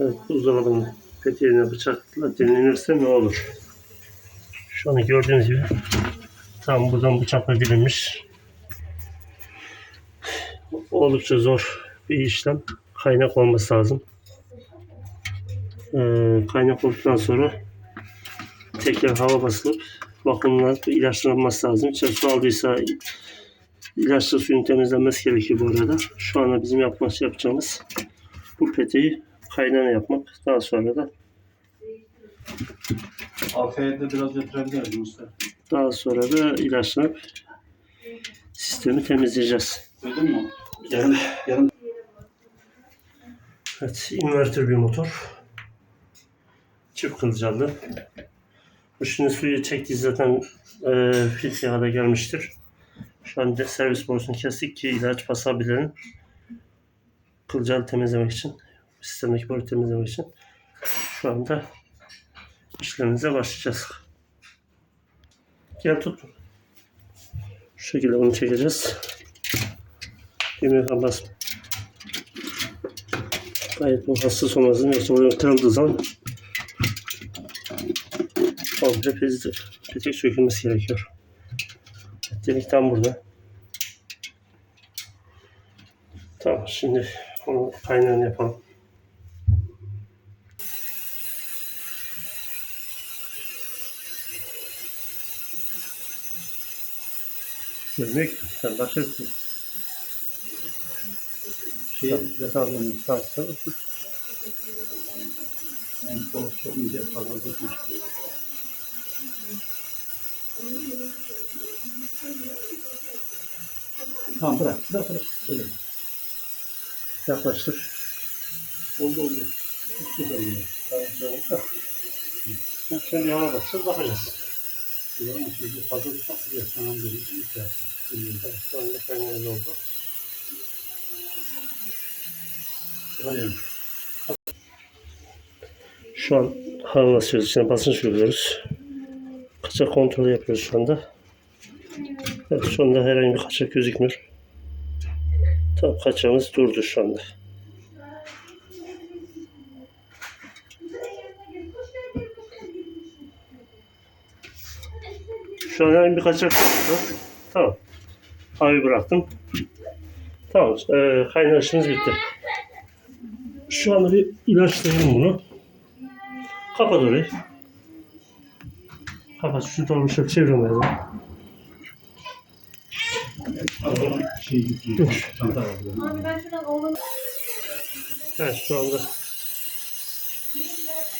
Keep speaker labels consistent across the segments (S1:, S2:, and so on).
S1: Evet, buzdolabının peteğine bıçakla dinlenirse ne olur? Şu an gördüğünüz gibi tam buradan bıçakla dilinmiş. Oldukça zor bir işlem. Kaynak olması lazım. Ee, kaynak olduktan sonra tekrar hava basılıp vakumla ilaçlanması lazım. İçeri su aldıysa ilaçlı suyun temizlenmesi gerekiyor bu arada. Şu anda bizim yapması yapacağımız bu peteği kaynana yapmak. Daha sonra da
S2: Arkaya da biraz yatırabiliriz usta.
S1: daha sonra da ilaçlanıp sistemi temizleyeceğiz.
S2: Duydun mu? Yarın, yarın
S1: Evet, inverter bir motor. Çift kılcalı. Bu şimdi suyu çekti zaten e, filtreye kadar gelmiştir. Şu an de servis borusunu kestik ki ilaç basabilenin kılcalı temizlemek için, sistemdeki boru temizlemek için şu anda işlemimize başlayacağız. Gel tut. Şu şekilde bunu çekeceğiz. Demir bas Gayet bu hassas olmasın yoksa buraya kırıldığı zaman komple pezi, petek sökülmesi gerekiyor. Delik tam burada. Tamam şimdi onu kaynağını yapalım. Görmüyor ki. Sen başka bir şey.
S2: şey
S1: Tamam, tamam, tamam.
S2: yani kol çok ince fazla tutmuş. Tamam bırak, bırak, bırak. Öyle.
S1: Yaklaştır.
S2: Oldu oldu. Çok güzel oldu.
S1: Tamam, tamam. Tamam. Şimdi yana bakacağız, bakacağız.
S2: Ama şimdi fazla tutmak bile tamam dedim. İhtiyaç.
S1: Evet, şu anda kaynağımız oldu. Şu an hava basıyoruz, içine basınç uyguluyoruz. Kaçak kontrolü yapıyoruz şu anda. Evet, şu anda herhangi bir kaçak gözükmüyor. Tam kaçağımız durdu şu anda. Şu an herhangi bir kaçak yok. Tamam. Havayı bıraktım. Tamam. E, kaynar işimiz bitti. Şu anda bir ilaçlayalım bunu. Kapat orayı. Kapat. Şu dolmuşa çevirmeyelim.
S2: Şey. Çanta.
S3: Abi ben şuradan oğlanı
S1: Evet şu anda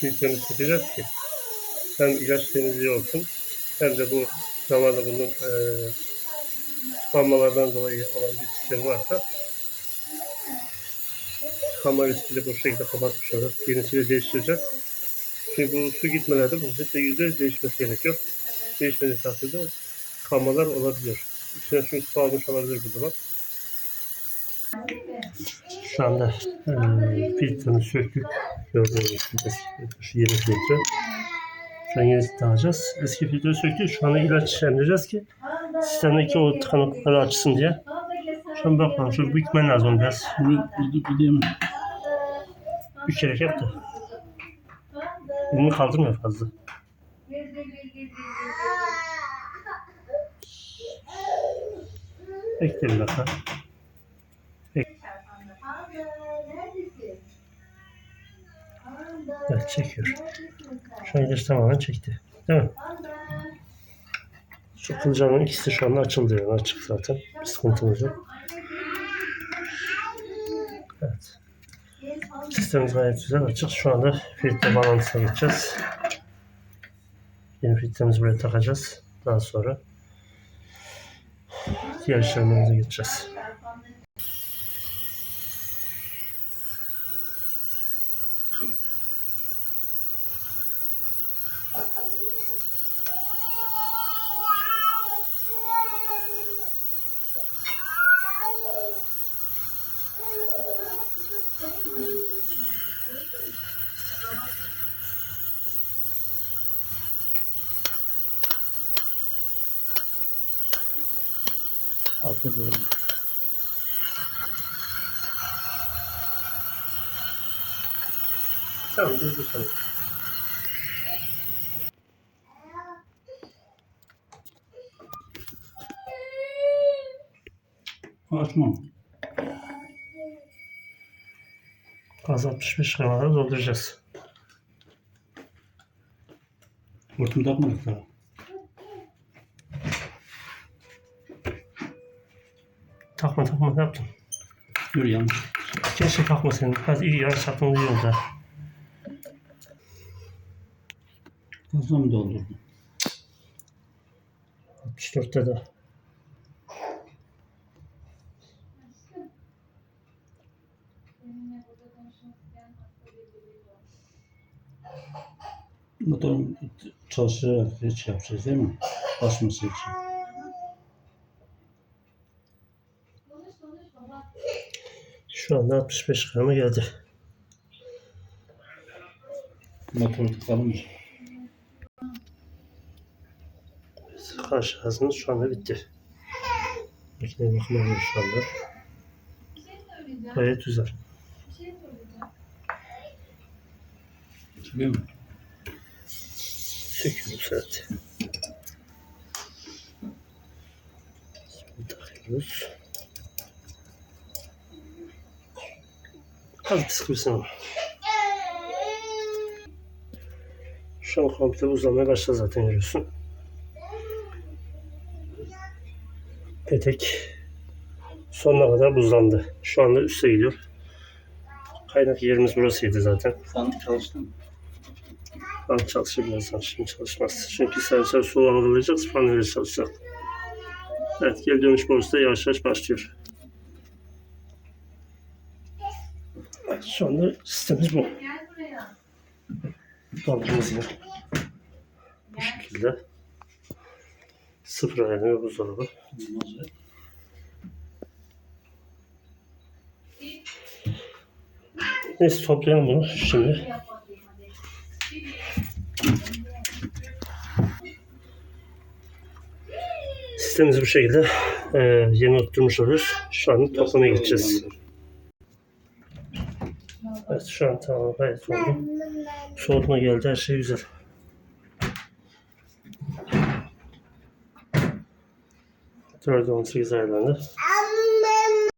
S1: büyüklerini çekeceğiz ki hem ilaç temizliği olsun hem de bu zamanda bunun e, tıkanmalardan dolayı olan bir sistem varsa tıkanma riskiyle bu şekilde kapatmış olacağız. Yenisiyle değiştireceğiz. Çünkü bu su gitmelerde bu de yüzde değişmesi gerekiyor. Değişmediği takdirde tıkanmalar olabiliyor. İçine çünkü su almış olabilir bu dolap. Şu anda e, filtreni söktük. Gördüğünüz gibi şu yeni filtre. Şu an yenisini alacağız. Eski filtreyi söktük. Şu anda ilaç işlemleyeceğiz ki sistemdeki o tıkanıklıkları açsın diye. An bakalım. Şu bükmen lazım biraz.
S2: Bunu bir gideyim.
S1: Bükerek yap da. Elini kaldırmıyor fazla. Bekle bir dakika. Evet çekiyor. Şu an tamamen çekti. Değil mi? Şu kılcalın ikisi şu anda açıldı yani açık zaten. Bir sıkıntımız yok. Evet. Sistemimiz gayet güzel açık. Şu anda filtre bağlantısına geçeceğiz. Yeni filtremizi buraya takacağız. Daha sonra diğer işlemlerimize geçeceğiz.
S2: Altta doğru.
S1: Tamam dur dur tamam.
S2: Açmam.
S1: Gaz 65 gramlara dolduracağız.
S2: Hortum takmadık daha.
S1: Takma takma ne yaptın?
S2: Dur yanlış.
S1: Keşke takma senin. Hadi iyi yarış yaptın oldu. ha.
S2: Fazla mı doldurdun?
S1: 64'te de.
S2: Motorun çalıştırarak hiç yapacağız değil mi? Basması için.
S1: Şu anda 65 grama geldi.
S2: Motoru tıkalım mı?
S1: Karşı ağzımız şu anda bitti. Makine bakım alıyor şu anda. Gayet güzel.
S2: Çıkıyor mu?
S1: Söküyoruz saat. Şimdi takıyoruz. Az bir sıkıyorsun. Şu an komple uzamaya başladı zaten görüyorsun. Petek sonuna kadar buzlandı. Şu anda üste gidiyor. Kaynak yerimiz burasıydı zaten.
S2: Fan çalıştı mı?
S1: Fan çalışır birazdan şimdi çalışmaz. Çünkü sensör soğuğu algılayacak, fan öyle çalışacak. Evet geri dönüş borusu da yavaş yavaş başlıyor. Şu anda sistemimiz bu. Dolabımız yine bu şekilde. Sıfır ayarlı bir buzdolabı. Neyse toplayalım bunu şimdi. Sistemimizi bu şekilde e, yeni oturtmuş oluyoruz. Şu an toplamaya gideceğiz. Evet şu an tamam gayet oldu. Soğutma geldi her şey güzel. Dörde on sekiz ayarlandı.